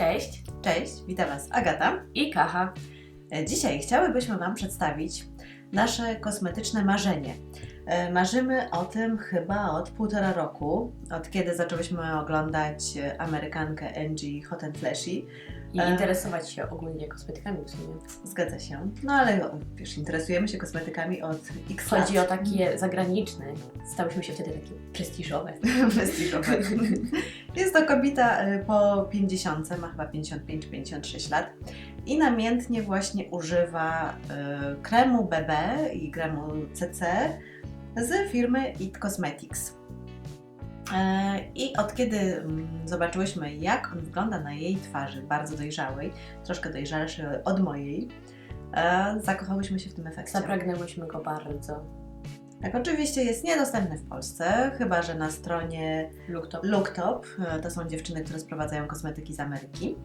Cześć Cześć, witam Was Agata. i Kacha. E, Dzisiaj chciałybyśmy Wam przedstawić nasze kosmetyczne marzenie. E, Marzymy o tym chyba od półtora roku, od kiedy zaczęłyśmy oglądać e, Amerykankę Angie Hot and Flashy. I E. interesować się ogólnie kosmetykami w sumie. Zgadza się. No ale o, wiesz, interesujemy się kosmetykami od x lat. Chodzi o takie zagraniczne. Stałyśmy się wtedy takie prestiżowe. Prestiżowe. Jest to kobieta e, po 50, ma chyba 55-56 lat i namiętnie właśnie używa e, kremu BB i kremu CC z firmy It Cosmetics. E, I od kiedy mm, zobaczyłyśmy, jak on wygląda na jej twarzy, bardzo dojrzałej, troszkę dojrzalszy od mojej, e, zakochałyśmy się w tym efekcie. Zapragnęłyśmy go bardzo. Tak, oczywiście jest niedostępny w Polsce, chyba że na stronie Look top. Looktop. e, To są dziewczyny, które sprowadzają kosmetyki z Ameryki.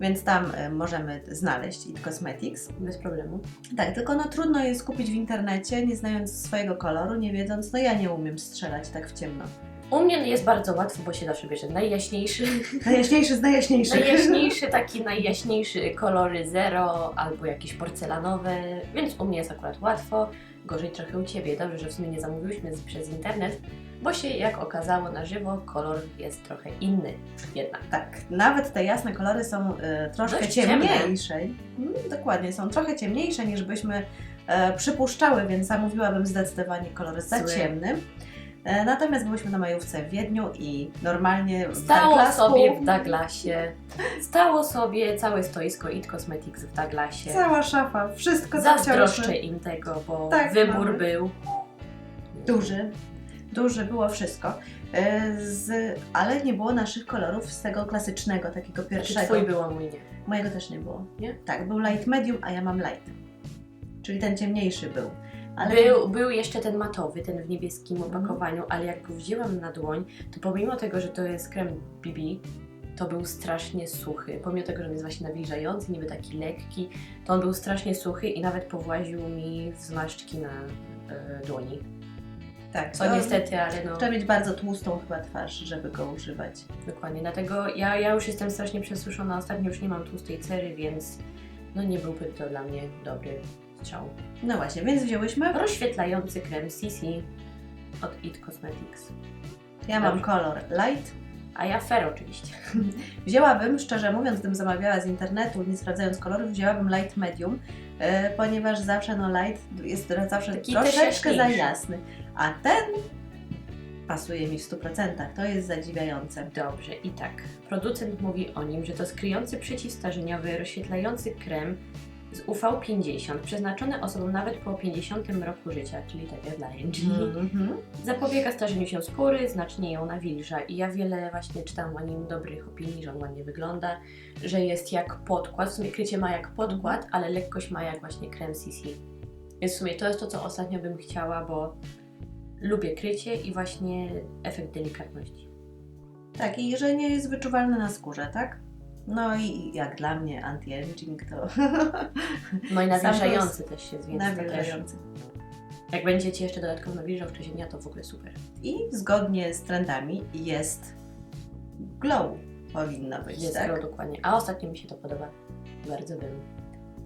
Więc tam możemy znaleźć It Cosmetics. Bez problemu. Tak, tylko no trudno jest kupić w internecie, nie znając swojego koloru, nie wiedząc, no ja nie umiem strzelać tak w ciemno. U mnie jest bardzo łatwo, bo się zawsze bierze najjaśniejszy. Najjaśniejszy z najjaśniejszych. Najjaśniejszy, taki najjaśniejszy kolory zero albo jakieś porcelanowe, więc u mnie jest akurat łatwo. Gorzej trochę u Ciebie. Dobrze, że w sumie nie zamówiłyśmy z- przez internet, bo się jak okazało na żywo kolor jest trochę inny jednak. Tak, nawet te jasne kolory są e, troszkę Dość ciemniejsze. Mm, dokładnie, są trochę ciemniejsze niż byśmy e, przypuszczały, więc zamówiłabym zdecydowanie kolor za Zły. ciemny. E, natomiast byłyśmy na majówce w Wiedniu i normalnie w Stało Douglasku- sobie w Douglasie, stało sobie całe stoisko It Cosmetics w Douglasie. Cała szafa, wszystko co Zazdroszczę chciałyśmy. im tego, bo Tak, wybór mamy. był Duży, duży było wszystko. E, z, ale nie było naszych kolorów z tego klasycznego, takiego Znaczy pierwszego. twój było, mój nie. Mojego też nie było. Nie? Tak, był light medium, a ja mam light. Czyli ten ciemniejszy był. Ale Był, był jeszcze ten matowy, ten w niebieskim Mhm. opakowaniu, ale jak go wzięłam na dłoń, to pomimo tego, że to jest krem BB, to był strasznie suchy. Pomimo tego, że on jest właśnie nawilżający, niby taki lekki, to on był strasznie suchy i nawet powłaził mi w zmarszczki na e, dłoni. tak, to niestety, ale no Trzeba mieć bardzo tłustą chyba twarz, żeby go używać. dokładnie. Dlatego ja, ja już jestem strasznie przesuszona. Ostatnio już nie mam tłustej cery, więc no nie byłby to dla mnie dobry No właśnie, więc wzięłyśmy. Rozświetlający krem CC od It Cosmetics. Ja mam Dobrze. kolor light. A ja fair oczywiście. Wzięłabym, szczerze mówiąc, gdybym zamawiała z internetu, nie sprawdzając kolorów, wzięłabym light medium, e, ponieważ zawsze no light jest zawsze Taki troszeczkę za jasny. A ten pasuje mi w 100%. To jest zadziwiające. Dobrze, i tak. Producent mówi o nim, że to skryjący przeciwstarzeniowy, rozświetlający krem z UV50, przeznaczony osobom nawet po 50 roku życia, czyli tak jak dla Angie. Mhm. Zapobiega starzeniu się skóry, znacznie ją nawilża i ja wiele właśnie czytam o nim dobrych opinii, że on ładnie wygląda, że jest jak podkład, w sumie krycie ma jak podkład, ale lekkość ma jak właśnie krem CC. Więc w sumie to jest to, co ostatnio bym chciała, bo lubię krycie i właśnie efekt delikatności. Tak, i że nie jest wyczuwalny na skórze, tak? No i jak dla mnie anti-aging to No i nawilżający też to też, nawilżający. jak będziecie jeszcze dodatkowo nawilżał w czasie dnia, to w ogóle super. I zgodnie z trendami jest glow powinno być, Jest tak? tak? dokładnie. A ostatnio mi się to podoba. Bardzo bym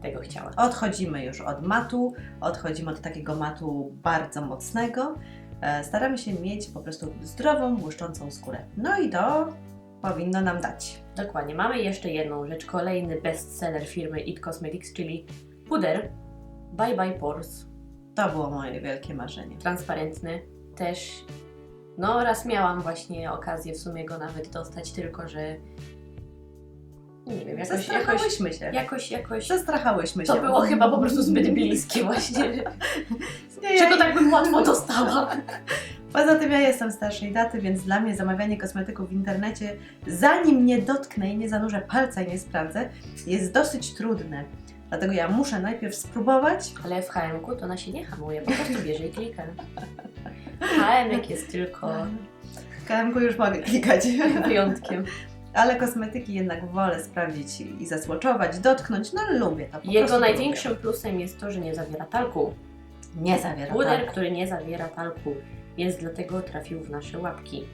tego chciała. Odchodzimy już od matu, odchodzimy od takiego matu bardzo mocnego. E, Staramy się mieć po prostu zdrową, błyszczącą skórę. No i to powinno nam dać. Dokładnie. Mamy jeszcze jedną rzecz, kolejny bestseller firmy It Cosmetics, czyli puder Bye Bye Pores, To było moje wielkie marzenie. transparentny. Też, no raz miałam właśnie okazję w sumie go nawet dostać, tylko że nie wiem, jakoś, jakoś, Zastrachałyśmy się. jakoś, jakoś Zastrachałyśmy się. to było chyba po prostu zbyt bliskie właśnie, Nie, czego tak bym łatwo dostała. Poza tym ja jestem starszej daty, więc dla mnie zamawianie kosmetyków w internecie, zanim nie dotknę i nie zanurzę palca i nie sprawdzę, jest dosyć trudne. Dlatego ja muszę najpierw spróbować, Ale w HM-ku to ona się nie hamuje, po prostu bierze i klika. HM jest tylko w KM-ku już mogę klikać. wyjątkiem. Ale kosmetyki jednak wolę sprawdzić i zasłoczować, dotknąć, no lubię to. Po Jego największym plusem jest to, że nie zawiera talku. lubię. Nie zawiera Puder, talku. który nie zawiera talku, więc dlatego trafił w nasze łapki.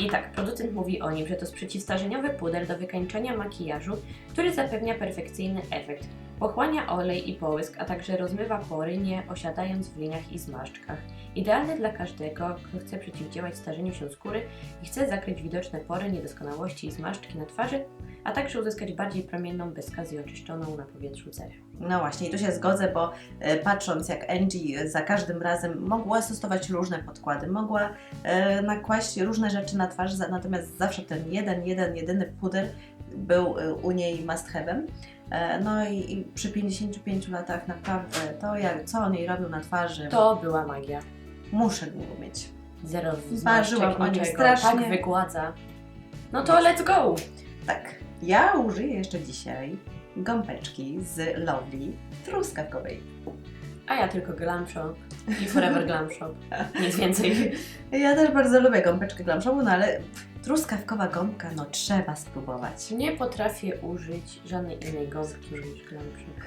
I tak, producent mówi o nim, że to jest przeciwstarzeniowy puder do wykańczania makijażu, który zapewnia perfekcyjny efekt. Pochłania olej i połysk, a także rozmywa pory, nie osiadając w liniach i zmarszczkach. Idealny dla każdego, kto chce przeciwdziałać starzeniu się skóry i chce zakryć widoczne pory, niedoskonałości i zmarszczki na twarzy, a także uzyskać bardziej promienną, bez skazy oczyszczoną na powietrzu cerę. No właśnie, i tu się zgodzę, bo e, patrząc jak Angie za każdym razem mogła stosować różne podkłady, mogła e, nakłaść różne rzeczy na twarz, natomiast zawsze ten jeden, jeden, jedyny puder był e, u niej must have'em. E, no i, i przy 55 latach naprawdę to, jak, co on jej robił na twarzy, To była magia. muszę go mieć. Zero Marzyłam o nim niczego. strasznie. Tak wygładza. No to let's go! Tak, ja użyję jeszcze dzisiaj gąbeczki z Lovely truskawkowej. A ja tylko Glam Shop i Forever Glam Shop. Nic więcej. Ja też bardzo lubię gąbeczkę Glam Shopu, no ale truskawkowa gąbka, no trzeba spróbować. Nie potrafię użyć żadnej innej gąbki niż Glam Shop.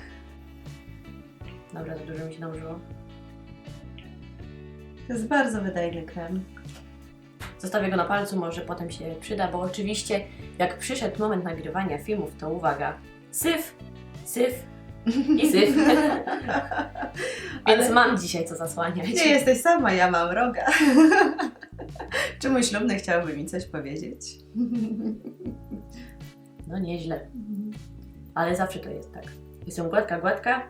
Dobra, za dużo mi się nałożyło. To jest bardzo wydajny krem. Zostawię go na palcu, może potem się przyda, bo oczywiście jak przyszedł moment nagrywania filmów, to uwaga, syf, syf i syf. Więc mam dzisiaj co zasłaniać. Nie jesteś sama, ja mam roga. Czy mój ślubny chciałby mi coś powiedzieć? No nieźle, ale zawsze to jest tak. Jestem gładka, gładka,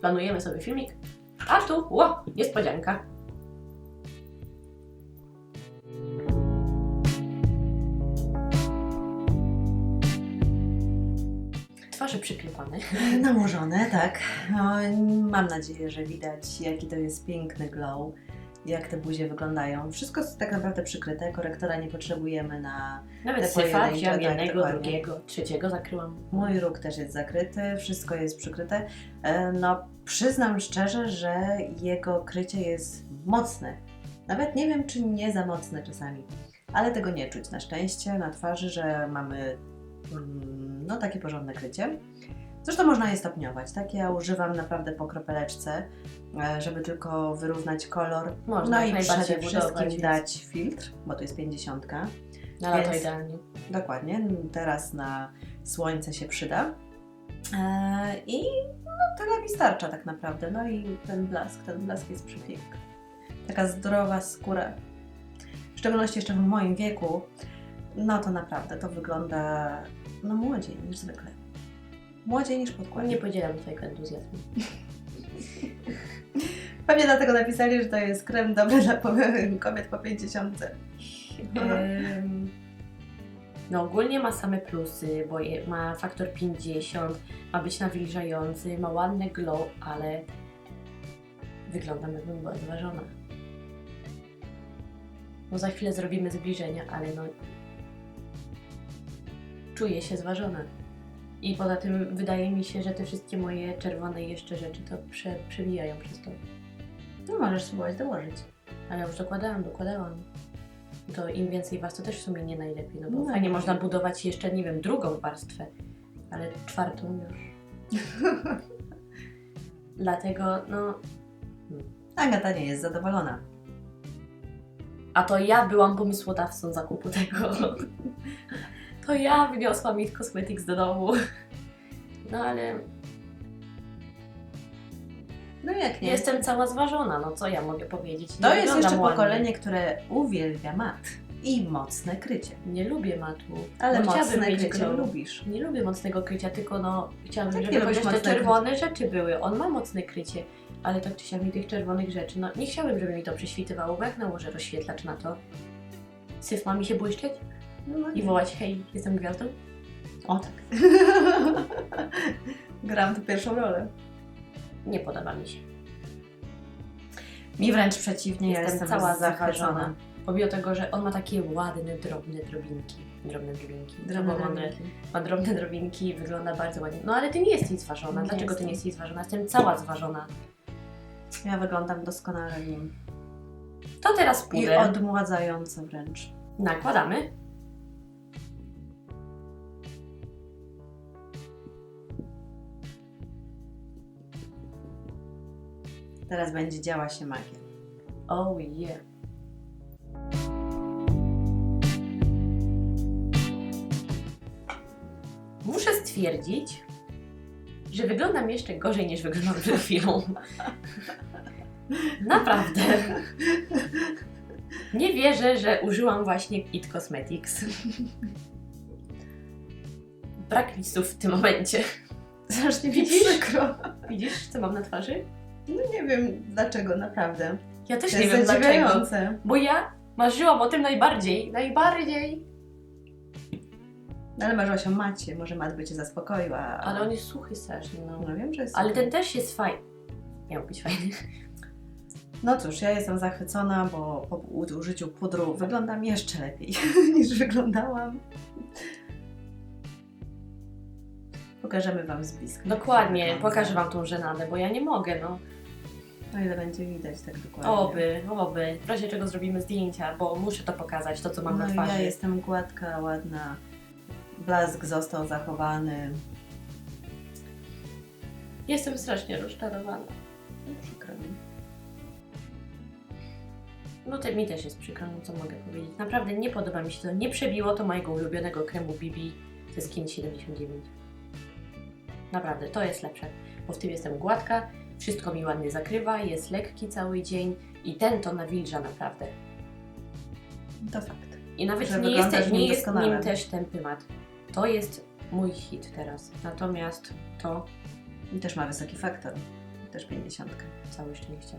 planujemy sobie filmik, a tu, ło, niespodzianka. Twarze przyklepane. Nałożone, tak. Mam nadzieję, że widać, jaki to jest piękny glow, jak te buzie wyglądają. Wszystko jest tak naprawdę przykryte, korektora nie potrzebujemy na... Nawet syfa wziąłem tak, jednego, dokładnie. drugiego, trzeciego zakryłam. Mój róg też jest zakryty, wszystko jest przykryte. E, No, przyznam szczerze, że jego krycie jest mocne. Nawet nie wiem, czy nie za mocne czasami, ale tego nie czuć na szczęście na twarzy, że mamy no, takie porządne krycie. Zresztą można je stopniować, tak? Ja używam naprawdę po kropeleczce, e, żeby tylko wyrównać kolor. Można No i przede najbardziej budować, wszystkim więc dać filtr, bo to jest 50. Na lato więc- idealnie. Dokładnie, teraz na słońce się przyda. Eee, I no, tyle mi starcza tak naprawdę. No i ten blask, ten blask jest przepiękny. Taka zdrowa skóra. W szczególności jeszcze w moim wieku, no to naprawdę to wygląda no młodziej niż zwykle. Młodziej niż podkład. Nie podzielam Twojego entuzjazmu. Pewnie dlatego napisali, że to jest krem dobry dla kobiet po 50. Em, No ogólnie ma same plusy, bo je, ma faktor 50, ma być nawilżający, ma ładny glow, ale wyglądam jakbym była zważona. No za chwilę zrobimy zbliżenia, ale no czuję się zważona. I poza tym wydaje mi się, że te wszystkie moje czerwone jeszcze rzeczy to prze, przebijają przez to. No możesz spróbować dołożyć. Ale ja już dokładałam, dokładałam. To im więcej was, to też w sumie nie najlepiej, no bo No fajnie nie. można budować jeszcze, nie wiem, drugą warstwę, ale czwartą już. Dlatego, no, Agata nie jest zadowolona. a to ja byłam pomysłodawcą zakupu tego. To ja wyniosłam It Cosmetics do domu. No ale No jak nie? jestem cała zważona, no co ja mogę powiedzieć? Nie To jest wyglądam jeszcze ładnie. pokolenie, które uwielbia mat i mocne krycie. Nie lubię matu. Ale chciałabym mocne mieć krycie glow. lubisz. Nie lubię mocnego krycia, tylko no chciałabym, Tak, żeby lubisz chociaż te mocnego czerwone rzeczy były. On ma mocne krycie, ale tak czy siak mi tych czerwonych rzeczy, no nie chciałabym, żeby mi to prześwitywało, bo jak nałożę rozświetlacz na to, syf ma mi się błyszczeć No i wołać hej, jestem gwiazdą? O tak. Gram tu pierwszą rolę. Nie podoba mi się. Mi wręcz przeciwnie, ja Jestem cała zachwycona. Pomimo tego, że on ma takie ładne, drobne drobinki. Drobne drobinki. Drobne drobinki. Ma drobne drobinki i wygląda bardzo ładnie. No ale ty nie jesteś zważona. Nie Dlaczego ty jestem. nie jesteś zważona? Jestem cała zważona. Ja wyglądam doskonale nim. To teraz I puder. odmładzająco wręcz. Nakładamy. Teraz będzie działa się magia. Oh yeah! Muszę stwierdzić, że wyglądam jeszcze gorzej niż wyglądam przed chwilą. Naprawdę. Nie wierzę, że użyłam właśnie It Cosmetics. Brak mi w tym momencie. Zresztą widzisz? Przykro. Widzisz, co mam na twarzy? No nie wiem dlaczego, naprawdę. Ja też To nie jest wiem dlaczego. zadziwiające. Bo ja marzyłam o tym najbardziej. Najbardziej. No ale masz o macie, może mat by Cię zaspokoił, a... Ale on jest suchy strasznie, no. No wiem, że jest Ale ten też jest fajny. Miał być fajny. No cóż, ja jestem zachwycona, bo po użyciu pudru wyglądam jeszcze lepiej niż wyglądałam. Pokażemy Wam z bliska. Dokładnie, pokażę Wam tą żenadę, bo ja nie mogę, no. O ile będzie widać tak dokładnie. Oby, oby. W razie czego zrobimy zdjęcia, bo muszę to pokazać, to co mam no na twarzy. ja jestem gładka, ładna. Blask został zachowany. Jestem strasznie rozczarowana. No, Przykro mi. No to mi też jest przykro, no co mogę powiedzieć. Naprawdę nie podoba mi się to. Nie przebiło to mojego ulubionego kremu BB ze Skin 79. Naprawdę, to jest lepsze. Bo w tym jestem gładka, wszystko mi ładnie zakrywa, jest lekki cały dzień i ten to nawilża naprawdę. To fakt. I nawet Że nie, wyglądasz jest, w nie nim jest nim też ten pymat. To jest mój hit teraz. Natomiast to I też ma wysoki faktor. Też 50. całe szczęście.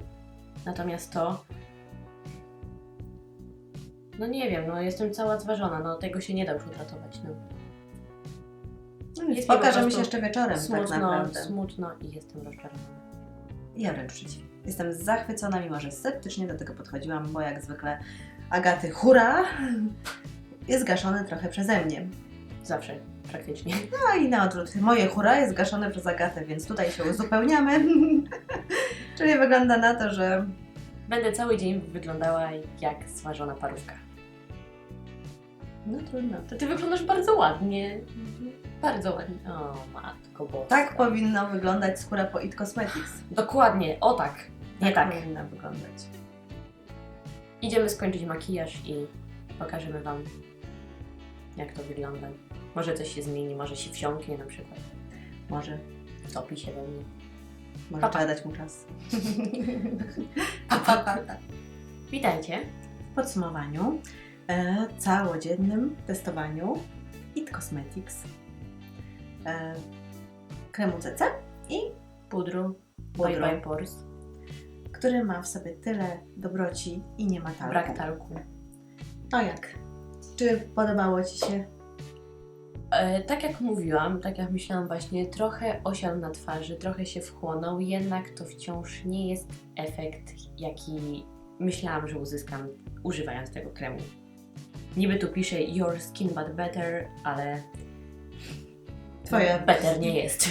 Natomiast to. No nie wiem, no jestem cała zważona, no tego się nie da już utratować. No. No pokażemy się jeszcze wieczorem tak Smutno, naprawdę. smutno i jestem rozczarowana. Ja wręcz przeciwnie. Jestem zachwycona, mimo że sceptycznie do tego podchodziłam, bo jak zwykle Agaty hura jest gaszone trochę przeze mnie. Zawsze, praktycznie. No i na odwrót, moje hura jest gaszone przez Agatę, więc tutaj się uzupełniamy. Czyli wygląda na to, że Będę cały dzień wyglądała jak smażona parówka. no trudno. To ty wyglądasz bardzo ładnie. Bardzo ładnie. O, matko boska. Tak powinno wyglądać skóra po It Cosmetics. Dokładnie, o tak. Nie tak. powinna wyglądać. Idziemy skończyć makijaż i pokażemy Wam, jak to wygląda. Może coś się zmieni, może się wsiąknie na przykład. Może, Topi się we mnie. może Pa, pa. trzeba dać mu czas. Pa, pa, pa. Witajcie. W podsumowaniu, e, całodziennym testowaniu It Cosmetics, e, kremu CC i Pudru. Bye pores. który ma w sobie tyle dobroci i nie ma talku. Brak talku. No jak? Czy podobało Ci się? E, tak jak mówiłam, tak jak myślałam właśnie, trochę osiadł na twarzy, trochę się wchłonął, jednak to wciąż nie jest efekt, jaki myślałam, że uzyskam używając tego kremu. Niby tu pisze Your skin but better, ale Twoja- better nie jest.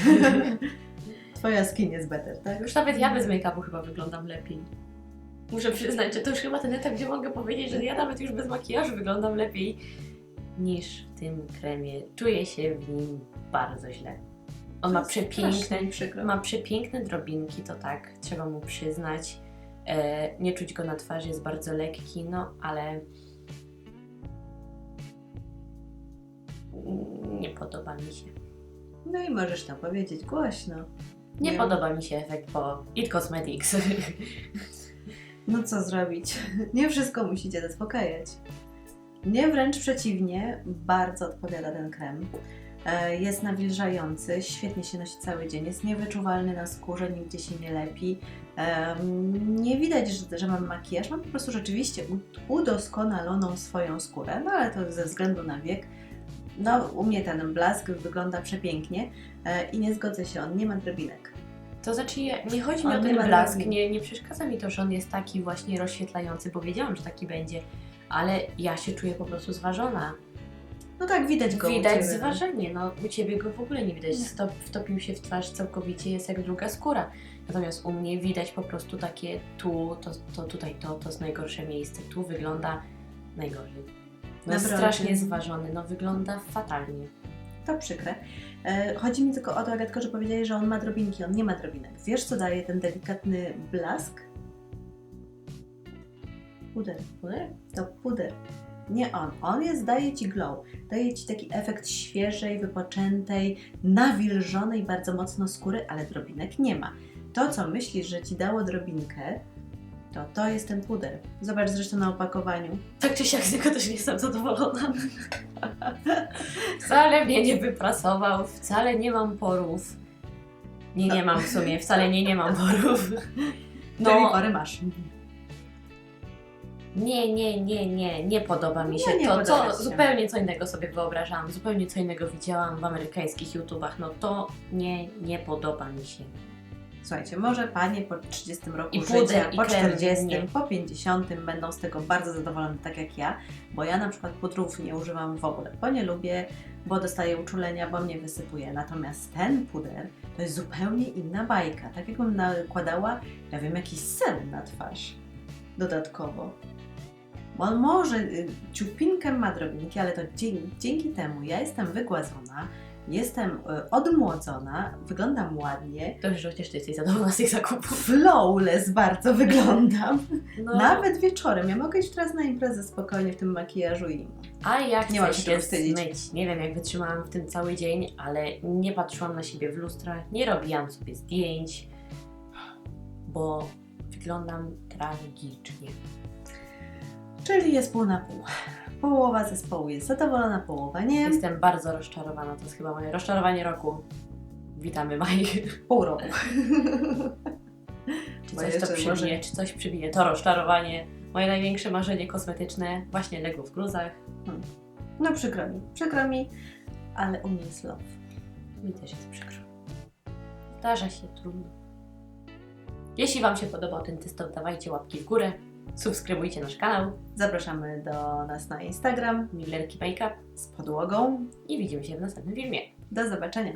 Twoja skin jest better, tak? Już nawet ja bez make-upu chyba wyglądam lepiej. Muszę przyznać, że to już chyba ten etap, gdzie mogę powiedzieć, że ja nawet już bez makijażu wyglądam lepiej niż w tym kremie. Czuję się w nim bardzo źle. On ma przepiękne, ma przepiękne drobinki, to tak, trzeba mu przyznać. E, nie czuć go na twarzy, jest bardzo lekki, no ale nie podoba mi się. No i możesz to powiedzieć głośno. Nie Nie. podoba mi się efekt po It Cosmetics. No co zrobić? Nie wszystko musicie zaspokajać. Mnie wręcz przeciwnie, bardzo odpowiada ten krem. E, Jest nawilżający, świetnie się nosi cały dzień, jest niewyczuwalny na skórze, nigdzie się nie lepi. Em, Nie widać, że, że mam makijaż, mam po prostu rzeczywiście u- udoskonaloną swoją skórę, no ale to ze względu na wiek. No, u mnie ten blask wygląda przepięknie e, i nie zgodzę się, on nie ma drobinek. To znaczy, nie chodzi mi On o nie ten ma blask, nie, nie przeszkadza mi to, że on jest taki właśnie rozświetlający, bo wiedziałam, że taki będzie, ale ja się czuję po prostu zważona. No tak, widać go Widać Ciebie. zważenie, no u Ciebie go w ogóle nie widać, Nie. Stop, wtopił się w twarz całkowicie, jest jak druga skóra. Natomiast u mnie widać po prostu takie tu, to, to tutaj, to, to jest najgorsze miejsce, tu wygląda najgorzej. No jest strasznie zważony, no wygląda fatalnie. To przykre. E, chodzi mi tylko o to, Agatko, że powiedziałeś, że on ma drobinki. On nie ma drobinek. Wiesz, co daje ten delikatny blask? Puder. Puder? To puder. Nie on. On jest, daje Ci glow. Daje Ci taki efekt świeżej, wypoczętej, nawilżonej bardzo mocno skóry, ale drobinek nie ma. To, co myślisz, że Ci dało drobinkę, to to jest ten puder. Zobacz zresztą na opakowaniu. Tak czy siak z niego też nie jestem zadowolona. wcale mnie nie wyprasował, wcale nie mam porów. Nie, nie mam w sumie, wcale nie, nie mam porów. Czyli No, pory masz. nie, nie, nie, nie, nie podoba mi się No, nie to, podoba co ci się. zupełnie co innego sobie wyobrażałam, zupełnie co innego widziałam w amerykańskich YouTubach, no to nie, nie podoba mi się. Słuchajcie, może Panie po 30 roku I życia, i po krem, 40, nie. po 50 będą z tego bardzo zadowolone, tak jak ja, bo ja na przykład pudrów nie używam w ogóle, bo nie lubię, bo dostaję uczulenia, bo mnie wysypuje. Natomiast ten puder to jest zupełnie inna bajka. Tak jakbym nakładała, ja wiem, jakiś serum na twarz dodatkowo. Bo on może, y, ciupinkę ma drobinki, ale to dzięki, dzięki temu ja jestem wygładzona, jestem y, odmłodzona, wyglądam ładnie, To już chociaż ty jesteś zadowolona z tych zakupów. flawless bardzo wyglądam. No, Nawet wieczorem. Ja mogę iść teraz na imprezę spokojnie w tym makijażu i A ja Nie chcę się zmyć. Nie wiem, jak wytrzymałam w tym cały dzień, ale nie patrzyłam na siebie w lustrach, nie robiłam sobie zdjęć, bo wyglądam tragicznie. Czyli jest pół na pół. Połowa zespołu jest zadowolona, połowa nie. Jestem bardzo rozczarowana, to jest chyba moje rozczarowanie roku. Witamy Maj. Pół roku. Czy coś to przybije, czy coś przybije to rozczarowanie. Moje największe marzenie kosmetyczne, właśnie Lego w gruzach. No przykro mi, przykro mi, ale u mnie jest love. Mi też jest przykro. Zdarza się, trudno. Jeśli Wam się podobał ten test, dawajcie łapki w górę, subskrybujcie nasz kanał Zapraszamy do nas na Instagram Millerki Makeup z podłogą. i widzimy się w następnym filmie. Do zobaczenia.